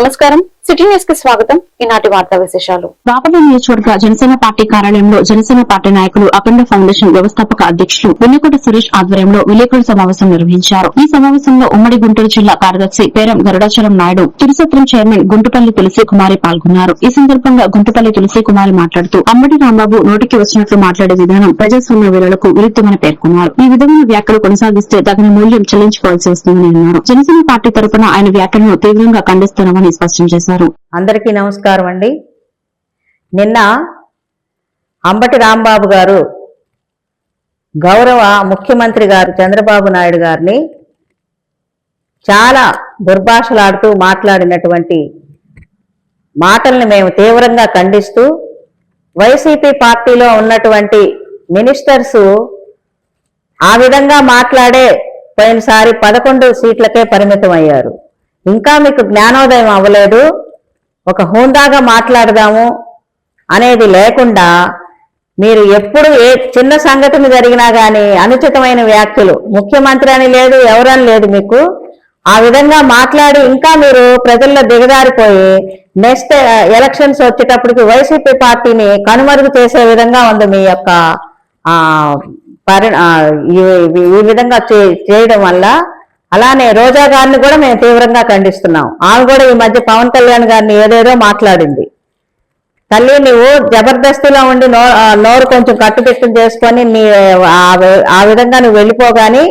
నమస్కారం. సిటీ న్యూస్కి స్వాగతం. ఈనాటి వార్తా విశేషాలు. బాపట్ల నియోజకవర్గ జనసేన పార్టీ కార్యాలయంలో జనసేన పార్టీ నాయకులు అఖండ ఫౌండేషన్ వ్యవస్థాపక అధ్యక్షులు వెన్నకోట సురేష్ ఆధ్వర్యంలో విలేకరుల సమావేశం నిర్వహించారు. ఈ సమావేశంలో ఉమ్మడి గుంటూరు జిల్లా కార్యదర్శి పేరం గరుడాచలం నాయుడు తిరుసత్రం చైర్మన్ గుంటుపల్లి తులసి కుమారి పాల్గొన్నారు. ఈ సందర్భంగా గుంటుపల్లి తులసి కుమారి మాట్లాడుతూ అమ్మడి రాంబాబు నోటికి వచ్చినట్లు మాట్లాడే విధానం ప్రజాస్వామ్య విలువలకు విరుద్ధమని పేర్కొన్నారు. ఈ విధమైన వ్యాఖ్యలు కొనసాగిస్తే తగిన మూల్యం చెల్లించుకోవాల్సి వస్తుందని అన్నారు. జనసేన పార్టీ తరపున ఆయన వ్యాఖ్యలను తీవ్రంగా ఖండిస్తున్నామని స్పష్టం చేశారు. అందరికీ నమస్కారం అండి. నిన్న అంబటి రాంబాబు గారు గౌరవ ముఖ్యమంత్రి గారు చంద్రబాబు నాయుడు గారిని చాలా దుర్భాషలాడుతూ మాట్లాడినటువంటి మాటల్ని మేము తీవ్రంగా ఖండిస్తూ వైసీపీ పార్టీలో ఉన్నటువంటి మినిస్టర్స్ ఆ విధంగా మాట్లాడే పోయినసారి పదకొండు సీట్లకే పరిమితం అయ్యారు ఇంకా మీకు జ్ఞానోదయం అవ్వలేదు. ఒక హోందాగా మాట్లాడదాము అనేది లేకుండా మీరు ఎప్పుడు ఏ చిన్న సంఘటన జరిగినా కానీ అనుచితమైన వ్యాఖ్యలు ముఖ్యమంత్రి అని లేదు ఎవరని లేదు మీకు. ఆ విధంగా మాట్లాడి ఇంకా మీరు ప్రజల్లో దిగజారిపోయి నెక్స్ట్ ఎలక్షన్స్ వచ్చేటప్పటికి వైసీపీ పార్టీని కనుమరుగు చేసే విధంగా ఉంది మీ యొక్క పరి ఈ- ఈ విధంగా చే- చేయడం వల్ల అలానే రోజా గారిని కూడా మేము తీవ్రంగా ఖండిస్తున్నాం. ఆమె కూడా ఈ మధ్య పవన్ కళ్యాణ్ గారిని ఏదేదో మాట్లాడింది. తల్లి నువ్వు జబర్దస్తిలో ఉండి నో నోరు కొంచెం కట్టుదిట్టం చేసుకొని నీ ఆ ఆ విధంగా నువ్వు వెళ్ళిపోగాని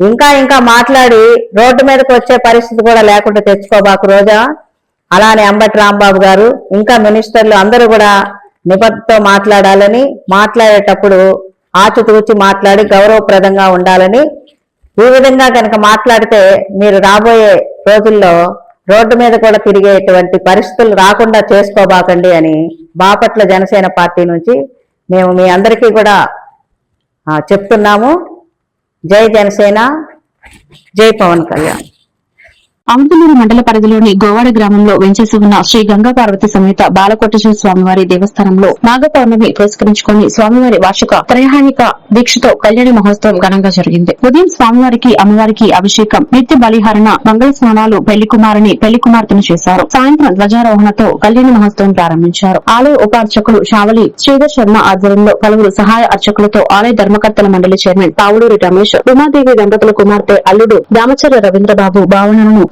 ఇంకా ఇంకా మాట్లాడి రోడ్డు మీదకి వచ్చే పరిస్థితి కూడా లేకుండా తెచ్చుకోబాకు రోజా. అలానే అంబటి రాంబాబు గారు ఇంకా మినిస్టర్లు అందరూ కూడా నిబద్ధతో మాట్లాడాలని మాట్లాడేటప్పుడు ఆచితూచి మాట్లాడి గౌరవప్రదంగా ఉండాలని ఈ విధంగా కనుక మాట్లాడితే మీరు రాబోయే రోజుల్లో రోడ్డు మీద కూడా తిరిగేటువంటి పరిస్థితులు రాకుండా చేసుకోబాకండి అని బాపట్ల జనసేన పార్టీ నుంచి మేము మీ అందరికీ కూడా చెప్తున్నాము. జై జనసేన జై పవన్ కళ్యాణ్. అమృతలూరు మండల పరిధిలోని గోవాడ గ్రామంలో వెంచేసి ఉన్న శ్రీ గంగా పార్వతి సమేత బాలకోటేశ్వర స్వామివారి దేవస్థానంలో నాగ పౌర్ణమి పురస్కరించుకుని స్వామివారి వార్షిక త్రైహానిక దీక్షతో కళ్యాణ మహోత్సవం ఘనంగా జరిగింది. ఉదయం స్వామివారికి అమ్మవారికి అభిషేకం నిత్య బలిహరణ మంగళ స్నానాలు పెళ్ళి కుమారుని పెళ్ళి కుమార్తెను చేశారు. సాయంత్రం ధ్వజారోహణతో కళ్యాణ మహోత్సవం ప్రారంభించారు. ఆలయ ఉపార్చకులు షావలి శ్రీధర్ శర్మ ఆధ్వర్యంలో పలువురు సహాయ అర్చకులతో ఆలయ ధర్మకర్తల మండలి చైర్మన్ పావులూరి రమేష్ ఉమాదేవి దంపతుల కుమార్తె అల్లుడు దామచర్య రవీంద్రబాబు భావనలను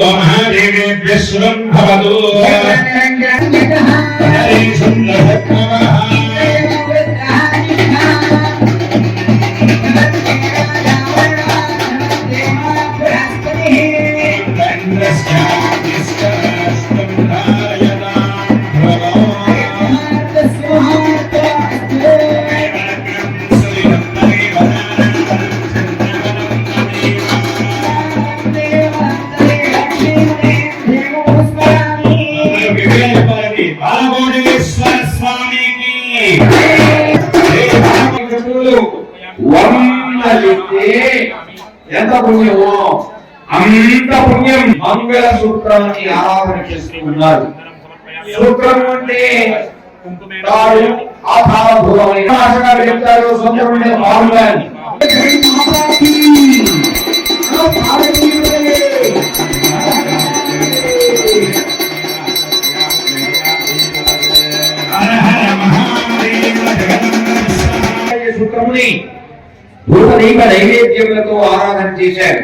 महादेवेभ्यः शुभं भवतु అంత పుణ్యం మంగళ సూత్రాన్ని ఆరాధన చేస్తూ ఉన్నారు. సూత్రం అంటే తాడు ఆధారభూతమైన భాషగా చెప్తారు సూత్రం మామూలుగా సూత్రముని భూతదీప నైవేద్యములతో ఆరాధన చేశారు.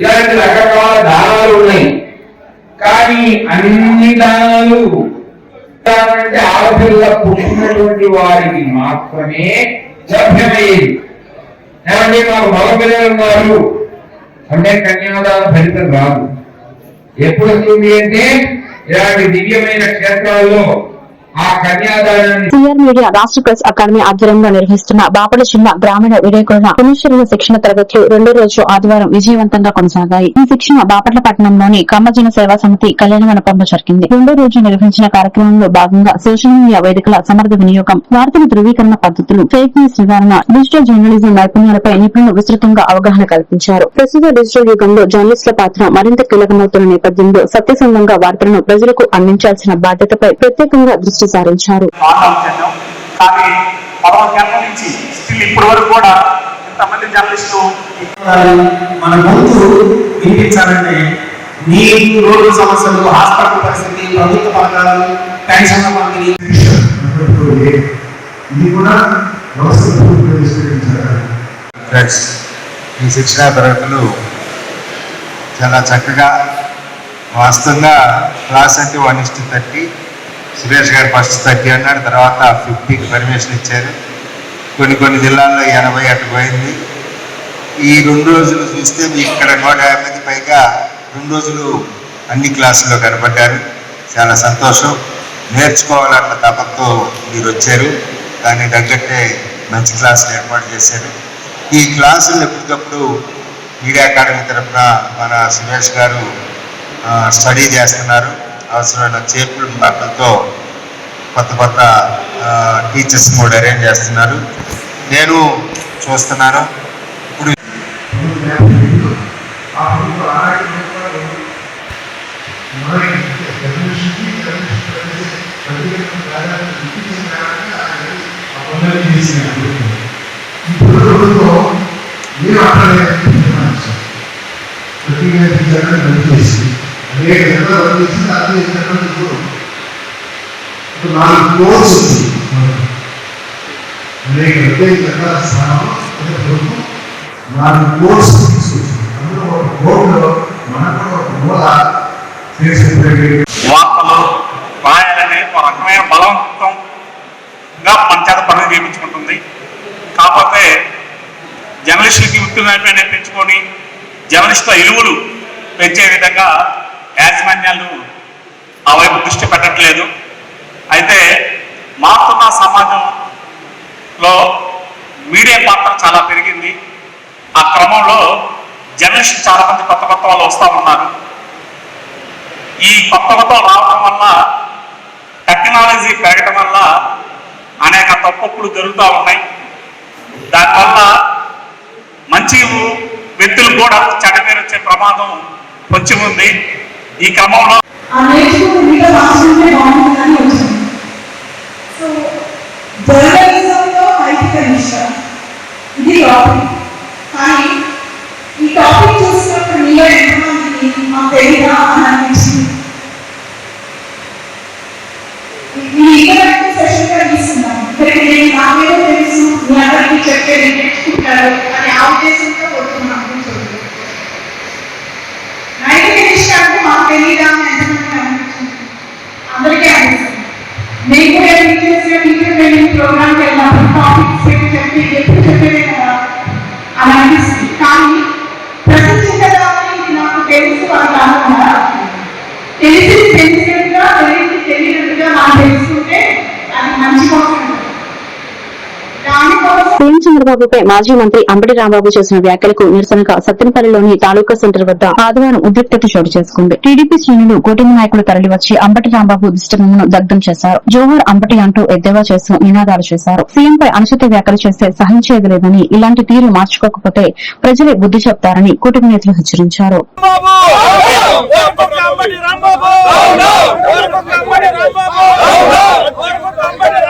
ఇలాంటి రకరకాల దానాలు ఉన్నాయి. కానీ అన్ని దానాలు అంటే ఆడపిల్ల పుట్టినటువంటి వారికి మాత్రమే సభ్యమయ్యేది ఏమంటే మాకు మగపిల్లలు ఉన్నారు. అంటే కన్యాదాన ఫలితం రాదు. ఎప్పుడు వస్తుంది అంటే ఇలాంటి దివ్యమైన క్షేత్రాల్లో సిఆర్ మీడియా రాష్ట్ర ప్రెస్ అకాడమీ ఆధ్వర్యంలో నిర్వహిస్తున్న బాపల జిల్లా గ్రామీణ విలేకరుల పునశ్చరణ శిక్షణ తరగతులు రెండో రోజు ఆదివారం విజయవంతంగా కొనసాగాయి. ఈ శిక్షణ బాపట్ల పట్టణంలోని కమ్మజన సేవా సమితి కళ్యాణ మండపంలో జరిగింది. రెండో రోజు నిర్వహించిన కార్యక్రమంలో భాగంగా సోషల్ మీడియా వేదికల సమర్థ వినియోగం వార్తల ధృవీకరణ పద్ధతులు ఫేక్ న్యూస్ నివారణ డిజిటల్ జర్నలిజం నైపుణ్యాలపై నిపుణులు విస్తృతంగా అవగాహన కల్పించారు. ప్రస్తుత డిజిటల్ యుగంలో జర్నలిస్టుల పాత్ర మరింత కీలకమవుతున్న నేపథ్యంలో సత్యసంధంగా వార్తలను ప్రజలకు అందించాల్సిన బాధ్యతపై ప్రత్యేకంగా దృష్టి సారించారు ఇంతమంది జర్నలిస్టులు మన వినిపించాలంటే నీరు రోడ్డు సమస్యలు హాస్పిటల్ పరిస్థితి ప్రభుత్వ పథకాలు పెన్షన్ల పంపిణీ. ఇది కూడా ఫ్రెండ్స్ ఈ శిక్షణా తరగతులు చాలా చక్కగా వాస్తవంగా క్లాస్ అంటే వన్ ఇస్ట్ థర్టీ. సురేష్ గారు ఫస్ట్ థర్టీ అన్నాడు తర్వాత ఫిఫ్టీకి పర్మిషన్ ఇచ్చారు. కొన్ని కొన్ని జిల్లాల్లో ఎనభై అటు పోయింది. ఈ రెండు రోజులు చూస్తే మీకు ఇక్కడ నూట యాభైకి పైగా రెండు రోజులు అన్ని క్లాసుల్లో కనబడ్డారు చాలా సంతోషం. నేర్చుకోవాలన్న తపంతో మీరు వచ్చారు. దాన్ని తగ్గట్టే మంచి క్లాసులు ఏర్పాటు చేశారు. ఈ క్లాసులు ఎప్పటికప్పుడు మీడియా అకాడమీ తరఫున మన సురేష్ గారు స్టడీ చేస్తున్నారు. అవసరమైన చేపలు మాటలతో కొత్త కొత్త టీచర్స్ కూడా అరేంజ్ చేస్తున్నారు. నేను చూస్తున్నాను. ఇప్పుడు ఇప్పుడు మీరు అక్కడ చేసి ఇప్పుడు ఇప్పుడు నాలుగు కోర్స్ అనేక ప్రత్యేక ప్రభుత్వం నాలుగు కోర్స్ తీసుకొచ్చింది అందులో ఒక బోర్డులో ఒక మూల వార్తలు రాయాలనే ఒక రకమైన బలవంతంగా మన చేత పనులు చేయించుకుంటుంది కాకపోతే జర్నలిస్టులకి వృత్తి నేర్పించుకొని జర్నలిస్టుల ఇలువలు పెంచే విధంగా యాజమాన్యాలు ఆ వైపు దృష్టి పెట్టట్లేదు. అయితే మారుతున్న సమాజంలో మీడియా పాత్ర చాలా పెరిగింది. ఆ క్రమంలో జర్నలిస్ట్ చాలా మంది కొత్త కొత్త వాళ్ళు వస్తూ ఉన్నారు. ఈ కొత్త కొత్త రావడం వల్ల టెక్నాలజీ పెరగడం వల్ల అనేక తప్పులు జరుగుతూ ఉన్నాయి. దానివల్ల మంచి వ్యక్తులు కూడా చెడ్డ పేరు వచ్చే ప్రమాదం వచ్చి ఉంది. ఈ క్రమంలో ఆ నేర్చుకుని మీతో రాసుకుంటే బాగుంటుందని వచ్చింది సో జర్నలిజంలో నైతిక నిష్ట ఇది టాపిక్ కానీ ఈ టాపిక్ చూసినప్పుడు మీలో ఎంతమందికి మాకు తెలియదా అని అనిపించింది ఈ ఇంటరాక్టివ్ సెషన్గా తీసుకున్నాం ఇక్కడికి నేను నాకేదో తెలుసు మీ అందరికీ చెప్పేది నేర్చుకుంటారు అని ఆ ఉద్దేశంతో వస్తున్నాం కూర్చోండి. నైతిక నిష్ట అంటే మాకు తెలియదా అని ఎంతమందికి అనిపించింది అందరికీ అనిపిస్తుంది నేను కూడా టీచర్స్ టీచర్ ట్రైనింగ్ ప్రోగ్రామ్కి వెళ్ళినప్పుడు టాపిక్స్ పెట్టి చెప్పి ఎప్పుడు చెప్పేదే కదా? అని అనిపిస్తుంది. కానీ ప్రశ్నించదా ఇది నాకు తెలుసు అని కాకుండా తెలిసి తెలిసినట్టుగా తెలిసి తెలియనట్టుగా నాకు తెలుసుకుంటే అది మంచి కోసం సీఎం చంద్రబాబుపై మాజీ మంత్రి అంబటి రాంబాబు చేసిన వ్యాఖ్యలకు నిరసనగా సత్తెనపల్లిలోని తాలూకా సెంటర్ వద్ద ఆదివారం ఉద్రిక్తత చోటు చేసుకుంది టీడీపీ శ్రేణులు కూటమి నాయకులు తరలివచ్చి అంబటి రాంబాబు దిష్టమును దగ్ధం చేశారు జోహర్ అంబటి అంటూ ఎద్దేవా చేస్తూ నినాదాలు చేశారు సీఎంపై అనుచిత వ్యాఖ్యలు చేస్తే సహించేది లేదని ఇలాంటి తీరు మార్చుకోకపోతే ప్రజలే బుద్ధి చెప్తారని కూటమి నేతలు హెచ్చరించారు Go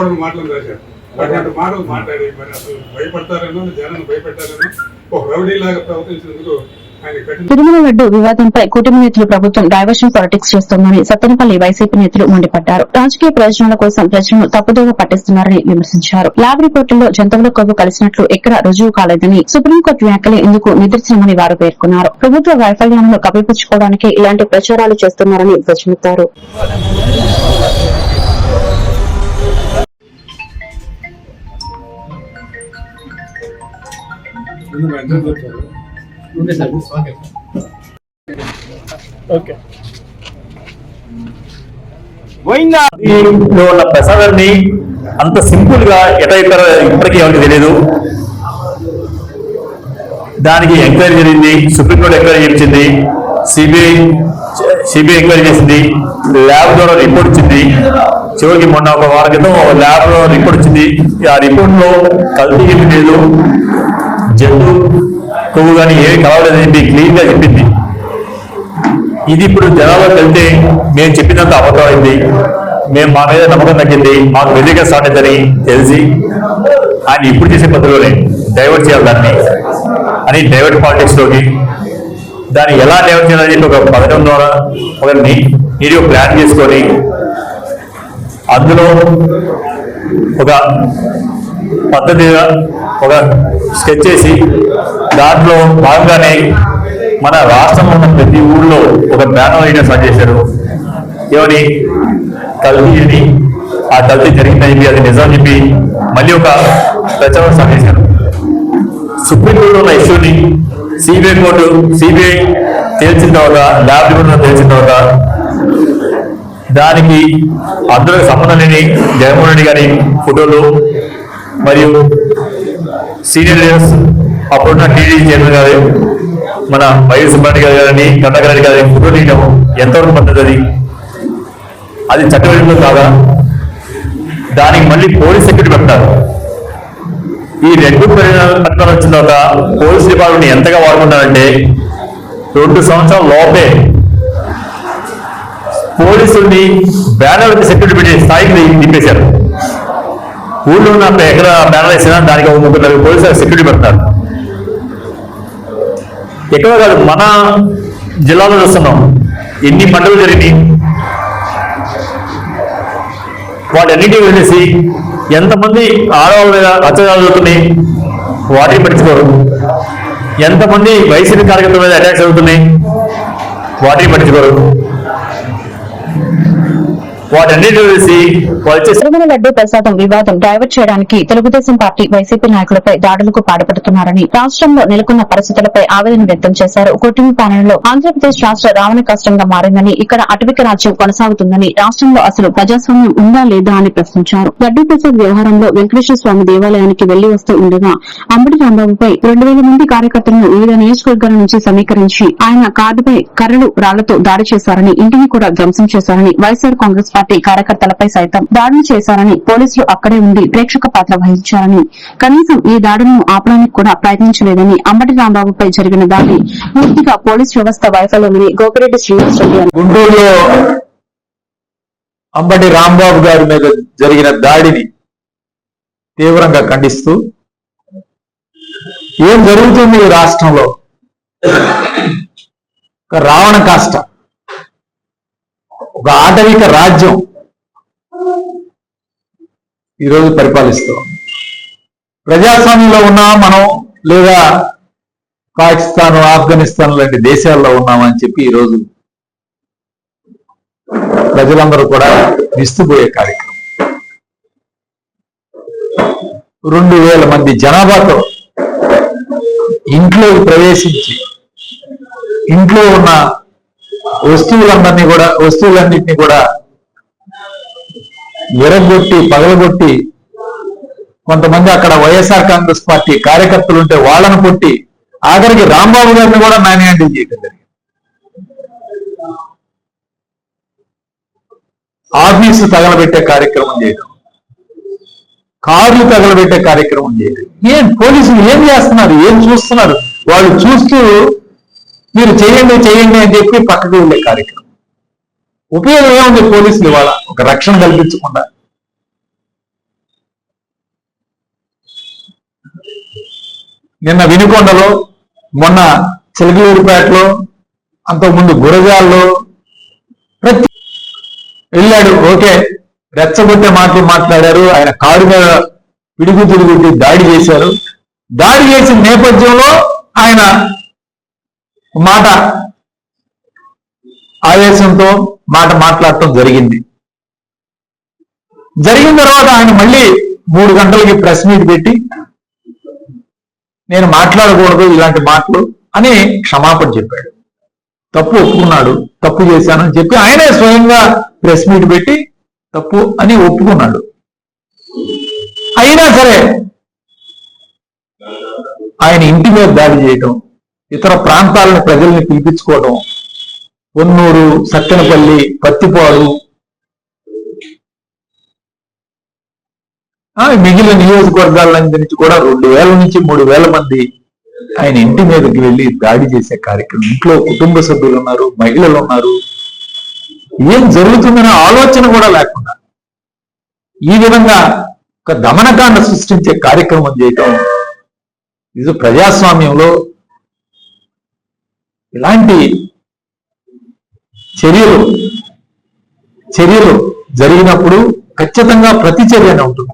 అనుకోవడం మాటలు రాశారు. అటువంటి మాటలు మాట్లాడి మరి అసలు భయపడతారేమో జనాన్ని భయపెట్టారేమో ఒక రౌడీలాగా ప్రవర్తించినందుకు తిరుమల లడ్డు వివాదంపై కూటమి నేతలు ప్రభుత్వం డైవర్షన్ పాలిటిక్స్ చేస్తోందని సత్తెనపల్లి వైసీపీ నేతలు మండిపడ్డారు. రాజకీయ ప్రయోజనాల కోసం ప్రజలను తప్పుదోవ పట్టిస్తున్నారని విమర్శించారు. ల్యాబ్ రిపోర్టుల్లో జంతువుల కొవ్వు కలిసినట్లు ఎక్కడ రుజువు కాలేదని సుప్రీంకోర్టు వ్యాఖ్యలే ఇందుకు నిదర్శనమని వారు పేర్కొన్నారు. ప్రభుత్వ వైఫల్యాలను కప్పిపుచ్చుకోవడానికి ఇలాంటి ప్రచారాలు చేస్తున్నారని ధ్వజమెత్తారు. లో ఉన్న ప్రసాదాన్ని అంత సింపుల్గా ఎట చెప్పారో ఇప్పటికీ ఎవరికి తెలియదు దానికి ఎంక్వైరీ జరిగింది సుప్రీంకోర్టు ఎంక్వైరీ చేయించింది సిబిఐ సిబిఐ ఎంక్వైరీ చేసింది ల్యాబ్ ద్వారా రిపోర్ట్ ఇచ్చింది. చివరికి మొన్న ఒక వారం క్రితం ల్యాబ్లో రిపోర్ట్ వచ్చింది ఆ రిపోర్ట్లో కల్తీ లేదు. జంతు కొవ్వు కానీ ఏమి కావాలని చెప్పి క్లీన్గా చెప్పింది. ఇది ఇప్పుడు జనాలకు వెళ్తే మేము చెప్పినంత అబద్ధం అయింది. మేము మా మీద నమ్మకం తగ్గింది. మాకు వ్యతిరేక స్టార్ట్ అయిందని తెలిసి ఆయన ఇప్పుడు చేసే పద్ధతిలోనే డైవర్ట్ చేయాలి దాన్ని. అని డైవర్ట్ పాలిటిక్స్లోకి దాన్ని ఎలా డైవర్ట్ చేయాలని చెప్పి ఒక పథకం ద్వారా ఒక నీటి ప్లాన్ చేసుకొని అందులో ఒక పద్ధతిగా ఒక స్కెచ్ చేసి దాంట్లో భాగంగానే మన రాష్ట్రంలో ఉన్న ప్రతి ఊళ్ళో ఒక బ్యానర్ వేయడం స్టార్ట్ చేశారు. ఏమని? కల్తీ అని. ఆ కల్తీ జరిగిందని చెప్పి అది నిజం చెప్పి మళ్ళీ ఒక ప్రచారం స్టార్ట్ చేశారు. సుప్రీంకోర్టులో ఉన్న ఇష్యూని సిబిఐ కోర్టు సిబిఐ తేల్చిన తర్వాత ల్యాబ్ రిపోర్ట్ తేల్చిన తర్వాత దానికి అందులో సంబంధం లేని జగన్మోహన్ రెడ్డి గారి ఫోటోలు మరియు సీనియర్ లీడర్స్ అప్పుడున్న టీడీ చైర్మన్ గారు మన వైఎస్ సుబ్బారెడ్డి గారు గారిని కన్నగారి రెడ్డి గారి ఫోటో తీయడం ఎంతవరకు పద్ధతి అది? అది చట్టవిరుద్ధం కాదా? దానికి మళ్ళీ పోలీస్ సెక్యూరిటీ పెట్టారు ఈ రెడ్ పరిణామాలు వచ్చిన తర్వాత పోలీస్ డిపార్ట్మెంట్ ఎంతగా వాడుకుంటారంటే రెండు సంవత్సరాల లోపే పోలీసుల్ని బ్యానర్ సెక్యూరిటీ పెట్టి స్థాయికి దింపేశారు. ఊళ్ళో ఉన్న ఎక్కడ బ్యానర్ వేసినా దానికి ఒక ముగ్గురు నలుగురు పోలీసులు సెక్యూరిటీ పెడతారు. ఎక్కడ కాదు మన జిల్లాలో చూస్తున్నాం. ఎన్ని పండుగలు జరిగినాయి? వాటన్నిటికీ వెళ్ళేసి ఎంతమంది ఆడవాళ్ళ మీద అత్యాచారాలు జరుగుతున్నాయి? వాటిని పట్టించుకోరు. ఎంతమంది వైసీపీ కార్యకర్తల మీద అటాక్స్ జరుగుతున్నాయి? వాటిని పట్టించుకోరు. వాటన్నిటి వేసి తిరుమల లడ్డు ప్రసాదం వివాదం డైవర్ట్ చేయడానికి తెలుగుదేశం పార్టీ వైసీపీ నాయకులపై దాడులకు పాడుపడుతున్నారని రాష్ట్రంలో నెలకొన్న పరిస్థితులపై ఆవేదన వ్యక్తం చేశారు. కూటమి పాలనలో ఆంధ్రప్రదేశ్ రాష్ట రావణ కష్టంగా మారిందని ఇక్కడ అటవిక రాజ్యం కొనసాగుతుందని రాష్ట్రంలో అసలు ప్రజాస్వామ్యం ఉందా లేదా అని ప్రశ్నించారు. లడ్డూ ప్రసాద్ వ్యవహారంలో వెంకటేశ్వర స్వామి దేవాలయానికి వెళ్ళి వస్తూ ఉండగా అంబటి రాంబాబుపై రెండు వేల మంది కార్యకర్తలను వివిధ నియోజకవర్గాల నుంచి సమీకరించి ఆయన కార్డుపై కర్రలు రాళ్ళతో దాడి చేశారని ఇంటిని కూడా ధ్వంసం చేశారని వైఎస్సార్ కాంగ్రెస్ పార్టీ కార్యకర్తలపై సైతం దాడులు చేశారని పోలీసులు అక్కడే ఉండి ప్రేక్షక పాత్ర వహించారని కనీసం ఈ దాడులను ఆపడానికి కూడా ప్రయత్నించలేదని అంబటి రాంబాబుపై జరిగిన దాడి పూర్తిగా పోలీస్ వ్యవస్థ వైఫల్యమని గోపిరెడ్డి శ్రీనివాసరెడ్డి గుంటూరులో అంబటి రాంబాబు గారి మీద జరిగిన దాడిని తీవ్రంగా ఖండిస్తూ ఏం జరుగుతుంది ఈ రాష్ట్రంలో? రావణ కాష్ట. ఒక ఆటవిక రాజ్యం. ఈరోజు పరిపాలిస్తాం ప్రజాస్వామ్యంలో ఉన్నా మనం? లేదా పాకిస్తాన్ ఆఫ్ఘనిస్తాన్ లాంటి దేశాల్లో ఉన్నామని చెప్పి ఈరోజు ప్రజలందరూ కూడా నిస్తుపోయే కార్యక్రమం. రెండు వేల మంది జనాభాతో ఇంట్లో ప్రవేశించి ఇంట్లో ఉన్న వస్తువులందరినీ కూడా వస్తువులన్నింటినీ కూడా ఎరగొట్టి పగలగొట్టి కొంతమంది అక్కడ వైఎస్ఆర్ కాంగ్రెస్ పార్టీ కార్యకర్తలు ఉంటే వాళ్ళను కొట్టి ఆఖరికి రాంబాబు గారిని కూడా మ్యాన్ చేయడం జరిగింది. ఆఫీసు తగలబెట్టే కార్యక్రమం చేయడం కార్లు తగలబెట్టే కార్యక్రమం చేయడం ఏం పోలీసులు ఏం చేస్తున్నారు? ఏం చూస్తున్నారు? వాళ్ళు చూస్తూ మీరు చేయండి చేయండి అని చెప్పి పక్కకు వెళ్ళే కార్యక్రమం. ఉపయోగం ఏముంది పోలీసులు ఇవాళ? ఒక రక్షణ కల్పించకుండా. నిన్న వినుకొండలో మొన్న చిలకలూరుపేటలో అంతకుముందు గురజాల్లో ప్రతి వెళ్ళాడు. ఓకే రెచ్చగొట్టే మాటలు మాట్లాడారు. ఆయన కారు మీద పిడుగు తిరుగుతి దాడి చేశారు. దాడి చేసిన నేపథ్యంలో ఆయన మాట ఆవేశంతో మాట మాట్లాడటం జరిగింది. జరిగిన తర్వాత ఆయన మళ్ళీ మూడు గంటలకి ప్రెస్ మీట్ పెట్టి నేను మాట్లాడకూడదు ఇలాంటి మాటలు అని క్షమాపణ చెప్పాడు. తప్పు ఒప్పుకున్నాడు తప్పు చేశానని చెప్పి ఆయనే స్వయంగా ప్రెస్ మీట్ పెట్టి తప్పు అని ఒప్పుకున్నాడు. అయినా సరే ఆయన ఇంటి మీద దాడి చేయటం ఇతర ప్రాంతాలను ప్రజల్ని పిలిపించుకోవడం పొన్నూరు సత్తెనపల్లి పత్తిపాడు ఆ, మిగిలిన నియోజకవర్గాల నుంచి కూడా రెండు వేల నుంచి మూడు వేల మంది ఆయన ఇంటి మీదకి వెళ్ళి దాడి చేసే కార్యక్రమం. ఇంట్లో కుటుంబ సభ్యులు ఉన్నారు మహిళలు ఉన్నారు. ఏం జరుగుతుందనే ఆలోచన కూడా లేకుండా ఈ విధంగా ఒక దమనకాండ సృష్టించే కార్యక్రమం చేయటం. ఇది ప్రజాస్వామ్యంలో ఇలాంటి చర్యలు చర్యలు జరిగినప్పుడు ఖచ్చితంగా ప్రతి చర్యనే ఉంటుంది.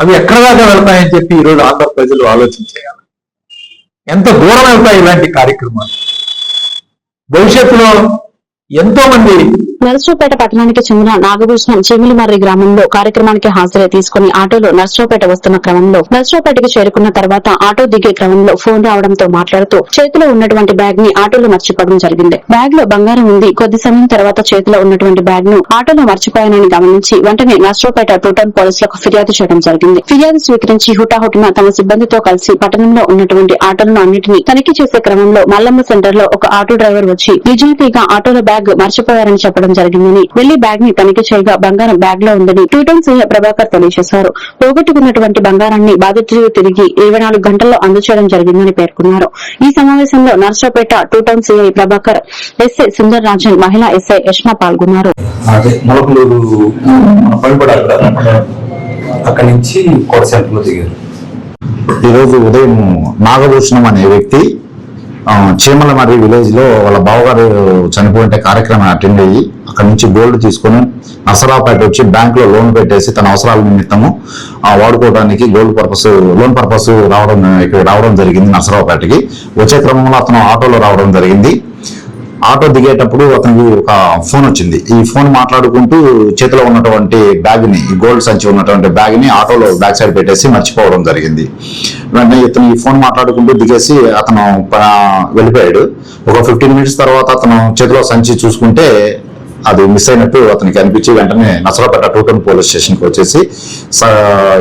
అవి ఎక్కడ దాకా వెళ్తాయని చెప్పి ఈరోజు ఆంధ్ర ప్రజలు ఆలోచన చేయాలి. ఎంత దూరం వెళ్తాయి ఇలాంటి కార్యక్రమాలు? భవిష్యత్తులో ఎంతో మంది నరసరావుపేట పట్టణానికి చెందిన నాగభూషణం చీమిలిమర్రి గ్రామంలో కార్యక్రమానికి హాజరై తీసుకుని ఆటోలో నరసరావుపేట వస్తున్న క్రమంలో నరసరావుపేటకి చేరుకున్న తర్వాత ఆటో దిగే క్రమంలో ఫోన్ రావడంతో మాట్లాడుతూ చేతిలో ఉన్నటువంటి బ్యాగ్ని ఆటోలో మర్చిపోవడం జరిగింది. బ్యాగ్లో బంగారం ఉంది. కొద్ది సమయం తర్వాత చేతిలో ఉన్నటువంటి బ్యాగ్ను ఆటోలో మర్చిపోయానని గమనించి వెంటనే నరసరావుపేట టూటౌన్ పోలీసులకు ఫిర్యాదు చేయడం జరిగింది. ఫిర్యాదు స్వీకరించి హుటాహుటిన తమ సిబ్బందితో కలిసి పట్టణంలో ఉన్నటువంటి ఆటోలను అన్నింటినీ తనిఖీ చేసే క్రమంలో మల్లమ్మ సెంటర్లో ఒక ఆటో డ్రైవర్ వచ్చి నిజాయితీగా ఆటోలో బ్యాగ్ మర్చిపోయారని చెప్పడం జరిగిందని వెళ్ళి బ్యాగ్ని తనిఖీ చేయగా బంగారం బ్యాగ్లో ఉందని టూటౌన్ సీఏ ప్రభాకర్ తెలియజేశారు. పోగొట్టుకున్నటువంటి బంగారాన్ని బాధితులు తిరిగి ఇరవై నాలుగు గంటల్లో అందచేయడం జరిగిందని పేర్కొన్నారు. ఈ సమావేశంలో Narasaraopet two town CI Prabhakar SI Sundar Rajan మహిళా ఎస్ఐ యష్మ పాల్గొన్నారు. అక్కడి నుంచి సెంటర్లో దిగారు. ఈరోజు ఉదయం నాగభూషణం అనే వ్యక్తి ఆ, చీమలమర్రి విలేజ్లో వాళ్ళ బావగారు చనిపోయింటే కార్యక్రమం అటెండ్ అయ్యి అక్కడ నుంచి గోల్డ్ తీసుకొని నసరావుపేట వచ్చి బ్యాంక్లో లోన్ పెట్టేసి తన అవసరాల నిమిత్తము వాడుకోవడానికి గోల్డ్ పర్పస్ లోన్ పర్పస్ రావడం ఇక్కడ రావడం జరిగింది నసరావుపేటకి వచ్చే క్రమంలో అతను ఆటోలో రావడం జరిగింది. ఆటో దిగేటప్పుడు అతనికి ఒక ఫోన్ వచ్చింది. ఈ ఫోన్ మాట్లాడుకుంటూ చేతిలో ఉన్నటువంటి బ్యాగ్ని ఈ గోల్డ్ సంచి ఉన్నటువంటి బ్యాగ్ని ఆటోలో బ్యాక్ సైడ్ పెట్టేసి మర్చిపోవడం జరిగింది. వెంటనే ఇతను ఈ ఫోన్ మాట్లాడుకుంటూ దిగేసి అతను వెళ్ళిపోయాడు. ఒక ఫిఫ్టీన్ మినిట్స్ తర్వాత అతను చేతిలో సంచి చూసుకుంటే అది మిస్ అయినట్టు అతనికి అనిపించి వెంటనే నసరపేట టూటన్ పోలీస్ స్టేషన్కి వచ్చేసి స-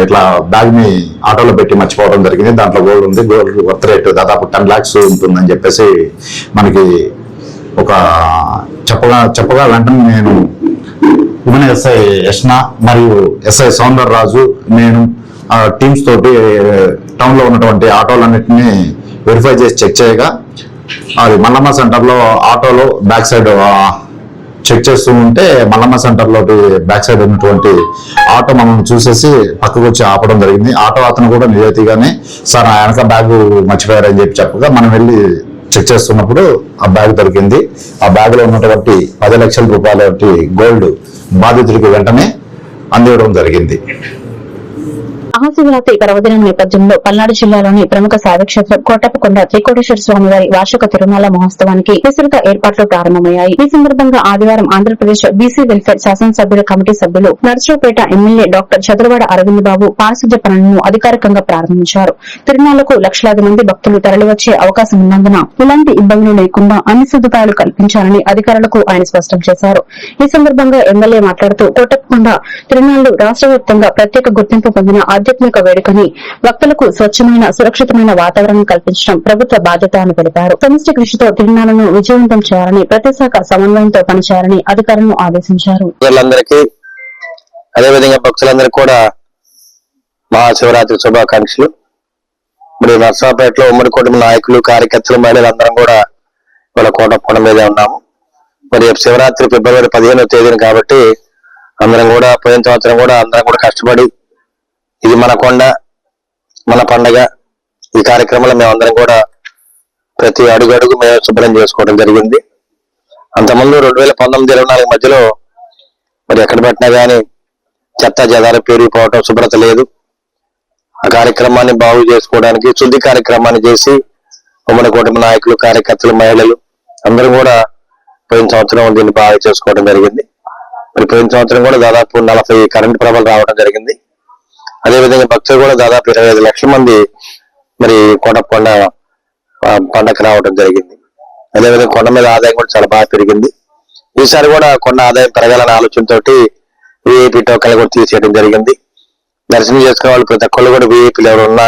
ఇట్లా బ్యాగ్ని ఆటోలో పెట్టి మర్చిపోవడం జరిగింది. దాంట్లో గోల్డ్ ఉంది. గోల్డ్ వర్త్ రేట్ దాదాపు టెన్ ల్యాక్స్ ఉంటుందని చెప్పేసి మనకి ఒక చెప్పగా చెప్పగా వెంటనే నేను ఉమెన్ ఎస్ఐ యష్ణ మరియు ఎస్ఐ సౌందర్ రాజు నేను ఆ టీమ్స్ తోటి టౌన్లో ఉన్నటువంటి ఆటోలన్నింటినీ వెరిఫై చేసి చెక్ చేయగా అది మల్లమ్మ సెంటర్లో ఆటోలో బ్యాక్ సైడ్ చెక్ చేస్తూ ఉంటే మల్లమ్మ సెంటర్లోకి బ్యాక్ సైడ్ ఉన్నటువంటి ఆటో మనం చూసేసి పక్కకు వచ్చి ఆపడం జరిగింది. ఆటో అతను కూడా నిజాయితీగానే సార్ ఆ వెనక బ్యాగ్ మర్చిపోయారని చెప్పి చెప్పగా మనం వెళ్ళి చెక్ చేస్తున్నప్పుడు ఆ బ్యాగ్ దొరికింది. ఆ బ్యాగ్లో ఉన్నటువంటి పది లక్షల రూపాయల గోల్డ్ బాధితుడికి వెంటనే అందివ్వడం జరిగింది. మహాశివరాత్రి పర్వదినం నేపథ్యంలో పల్నాడు జిల్లాలోని ప్రముఖ శైవక్షేత్రం కోటప్పకొండ త్రికోటేశ్వర స్వామివారి వార్షిక తిరుమల మహోత్సవానికి విస్తృత ఏర్పాట్లు ప్రారంభమయ్యాయి. ఈ సందర్భంగా ఆదివారం ఆంధ్రప్రదేశ్ బీసీ వెల్ఫేర్ శాసనసభ్యుల కమిటీ సభ్యులు నర్సరావుపేట ఎమ్మెల్యే డాక్టర్ చదరవాడ అరవింద్ బాబు పారిశుద్ధ్య పనులను అధికారికంగా ప్రారంభించారు. తిరుమలకు లక్షలాది మంది భక్తులు తరలివచ్చే అవకాశం ఉన్నందున ఎలాంటి ఇబ్బందులు లేకుండా అన్ని సదుపాయాలు కల్పించాలని అధికారులకు ఆయన స్పష్టం చేశారు. ఈ సందర్భంగా ఎమ్మెల్యే మాట్లాడుతూ కోటప్పకొండ తిరునాళ్ళు రాష్ట్ర వ్యాప్తంగా ప్రత్యేక గుర్తింపు పొందిన ఆధ్యాత్మిక వేడుకని భక్తులకు స్వచ్ఛమైన సురక్షితమైన వాతావరణం కల్పించడం ప్రభుత్వ బాధ్యత అని తెలిపారు. సమిష్టి కృషితో తిరునాళ్ళను విజయవంతం చేయాలని ప్రతి శాఖ సమన్వయంతో పనిచేయాలని అధికారులను ఆదేశించారు. అదేవిధంగా భక్తులందరికీ కూడా మహాశివరాత్రి శుభాకాంక్షలు. మరి నర్సాపేటలో ఉమ్మడి కుటుంబ నాయకులు కార్యకర్తలు మహిళలందరం కూడా ఇవాళ కోట కొండ మీదే ఉన్నాము. మరి రేపు శివరాత్రి ఫిబ్రవరి పదిహేనో తేదీన కాబట్టి అందరం కూడా పోయిన సంవత్సరం కూడా అందరం కూడా కష్టపడి ఇది మన కొండ మన పండగ. ఈ కార్యక్రమంలో మేము అందరం కూడా ప్రతి అడుగు అడుగు మేము శుభ్రం చేసుకోవడం జరిగింది. అంతకుముందు రెండు వేల పంతొమ్మిది ఇరవై నాలుగు మధ్యలో మరి ఎక్కడ పెట్టినా కానీ చెత్త జదాలు పెరిగిపోవటం శుభ్రత లేదు. ఆ కార్యక్రమాన్ని బాగు చేసుకోవడానికి శుద్ధి కార్యక్రమాన్ని చేసి ఉమ్మడి కుటుంబ నాయకులు కార్యకర్తలు మహిళలు అందరూ కూడా పోయిన సంవత్సరం దీన్ని బాగా చేసుకోవడం జరిగింది. మరి పోయిన సంవత్సరం కూడా దాదాపు నలభై కరెంట్ ప్రభలు రావడం జరిగింది. అదేవిధంగా భక్తులు కూడా దాదాపు ఇరవై ఐదు లక్షల మంది మరి కోటప్పకొండ ఆ, రావడం జరిగింది. అదేవిధంగా కొండ మీద ఆదాయం కూడా చాలా బాగా పెరిగింది. ఈసారి కూడా కొండ ఆదాయం పెరగాలనే ఆలోచనతోటి విఐపి టోకన్లు కూడా తీసేయడం జరిగింది. దర్శనం చేసుకునే వాళ్ళు ప్రతి ఒక్కళ్ళు కూడా విఐపీలు ఎవరు ఉన్నా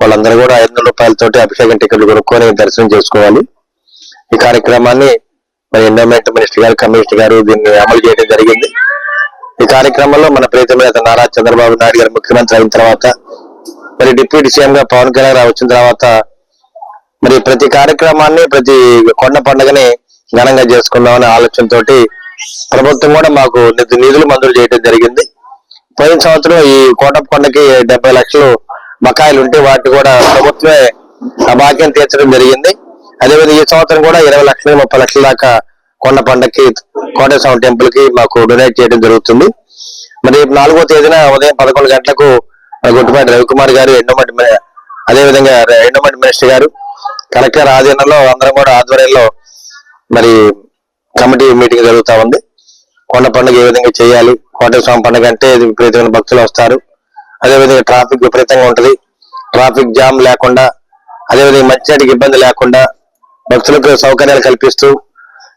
వాళ్ళందరూ కూడా ఐదు వందల రూపాయలతోటి అభిషేకం టికెట్లు కొనుక్కొని దర్శనం చేసుకోవాలి. ఈ కార్యక్రమాన్ని మరి ఎండోమెంట్ మినిస్టర్ గారు కమిషనర్ గారు దీన్ని అమలు చేయడం జరిగింది. ఈ కార్యక్రమంలో మన ప్రీతం నేత నారా చంద్రబాబు నాయుడు గారు ముఖ్యమంత్రి అయిన తర్వాత మరి డిప్యూటీ సీఎం గా పవన్ కళ్యాణ్ గారు వచ్చిన తర్వాత మరి ప్రతి కార్యక్రమాన్ని ప్రతి కొండ పండుగని ఘనంగా చేసుకుందామనే ఆలోచనతో ప్రభుత్వం కూడా మాకు నిధులు మంజూరు చేయడం జరిగింది. పోయిన సంవత్సరం ఈ కోటప్ప కొండకి డెబ్బై లక్షలు బకాయిలు ఉంటే వాటి కూడా ప్రభుత్వమే ఆ బాక్యం తీర్చడం జరిగింది. అదేవిధంగా ఈ సంవత్సరం కూడా ఇరవై లక్షలు ముప్పై లక్షల దాకా కొండ పండక్కి కోటేశ్వరం టెంపుల్కి మాకు డొనేట్ చేయడం జరుగుతుంది. మరి రేపు నాలుగో తేదీన ఉదయం పదకొండు గంటలకు మన గుట్టుపాటి రవికుమార్ గారు ఎండోమెంట్ అదే అదేవిధంగా ఎండోమెంట్ మినిస్టర్ గారు కలెక్టర్ ఆధీనంలో అందరం కూడా ఆధ్వర్యంలో మరి కమిటీ మీటింగ్ జరుగుతూ ఉంది. కొండ పండుగ ఏ విధంగా చేయాలి? కోటేశ్వరం పండుగ అంటే విపరీతమైన భక్తులు వస్తారు. అదేవిధంగా ట్రాఫిక్ విపరీతంగా ఉంటుంది. ట్రాఫిక్ జామ్ లేకుండా అదేవిధంగా మంచినీటికి ఇబ్బంది లేకుండా భక్తులకు సౌకర్యాలు కల్పిస్తూ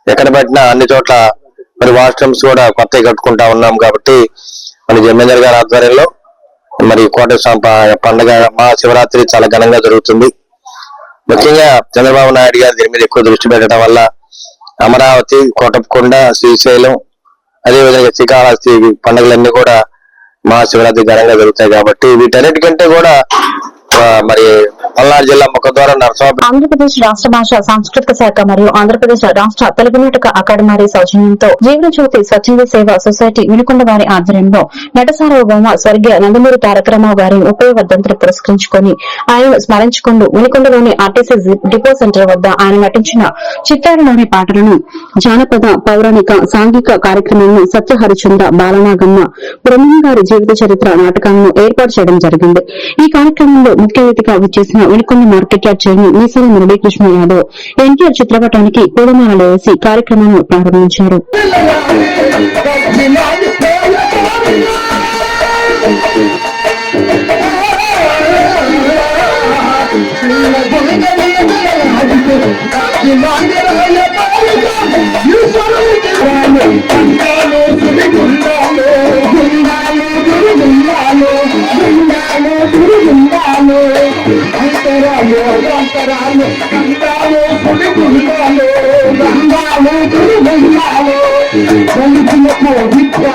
ఎక్కడ పెట్టినా అన్ని చోట్ల మరి వాష్రూమ్స్ కూడా కొత్తవి కట్టుకుంటా ఉన్నాం కాబట్టి మన జమేందర్ గారి ఆధ్వర్యంలో మరి కోటేశ్వరం పండుగ మా శివరాత్రి చాలా ఘనంగా జరుగుతుంది. ముఖ్యంగా చంద్రబాబు నాయుడు గారు దీని మీద ఎక్కువ దృష్టి పెట్టడం వల్ల అమరావతి కోటప్పకొండ శ్రీశైలం అదేవిధంగా శ్రీకాళహస్తి పండుగలన్నీ కూడా మహాశివరాత్రి ఘనంగా జరుగుతాయి కాబట్టి వీటన్నిటికంటే కూడా మరి పల్నాడు జిల్లా ముఖద్వారం నరసాపేట ఆంధ్రప్రదేశ్ రాష్ట్ర భాష సాంస్కృతిక శాఖ మరియు ఆంధ్రప్రదేశ్ రాష్ట్ర తెలుగు నాటక అకాడమీ సౌజన్యంతో జీవన జ్యోతి స్వచ్ఛంద సేవ సొసైటీ వినుకొండ వారి ఆధ్వర్యంలో నటసార్వభౌమ స్వర్గీయ నందమూరి తారక రామారావు గారి ముప్పై వర్ధంతిని పురస్కరించుకొని ఆయనను స్మరించుకుంటూ వినుకొండలోని ఆర్టీసీ డిపో సెంటర్ వద్ద ఆయన నటించిన చిత్తారులోని పాటలను జానపద పౌరాణిక సాంఘిక కార్యక్రమాలను సత్యహరిచంద బాలనాగమ్మ బ్రహ్మం గారి జీవిత చరిత్ర నాటకాలను ఏర్పాటు చేయడం జరిగింది. ఈ కార్యక్రమంలో ముఖ్య అతిథిగా విచ్చేసిన Vinukonda market yard chairman Meesala Muralikrishna Yadav NTR చిత్రపటానికి పూలమాలలు వేసి కార్యక్రమాన్ని ప్రారంభించారు. గంగాలు గంగాలు పులి గురుగాలు గంగాలు గురు గంగాలు. దళితులకు విద్యా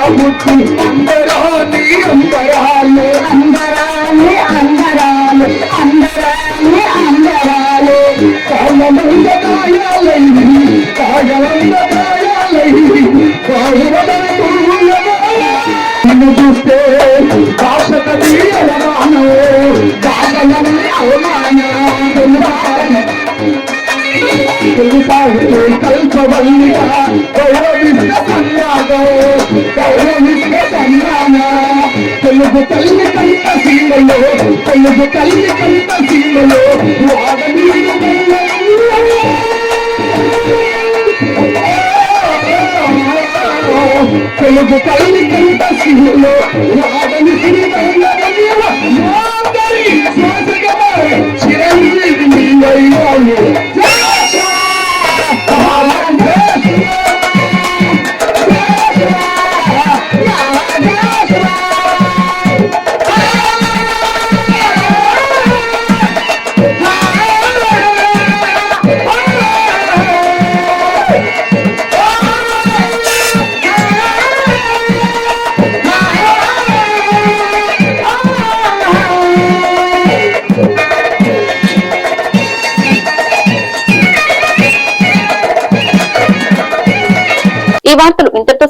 చూస్తే కాశ అవమానం కాశలన్నీ అవమానం. కల్పవల్లిగా గౌరవించ సన్నాగ గౌరవించ సన్నాగ తెలుగు తల్లి కంట సీమలో తెలుగు తల్లి కంట సీమలో తెలుగు తల్లి కంట సీమలో వాడని చిరంజీవి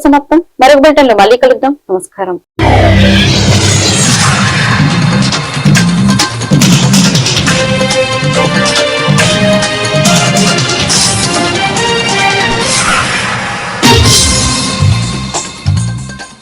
సమాప్తం మరొక బిల్టన్లో మళ్ళీ కలుద్దాం. నమస్కారం.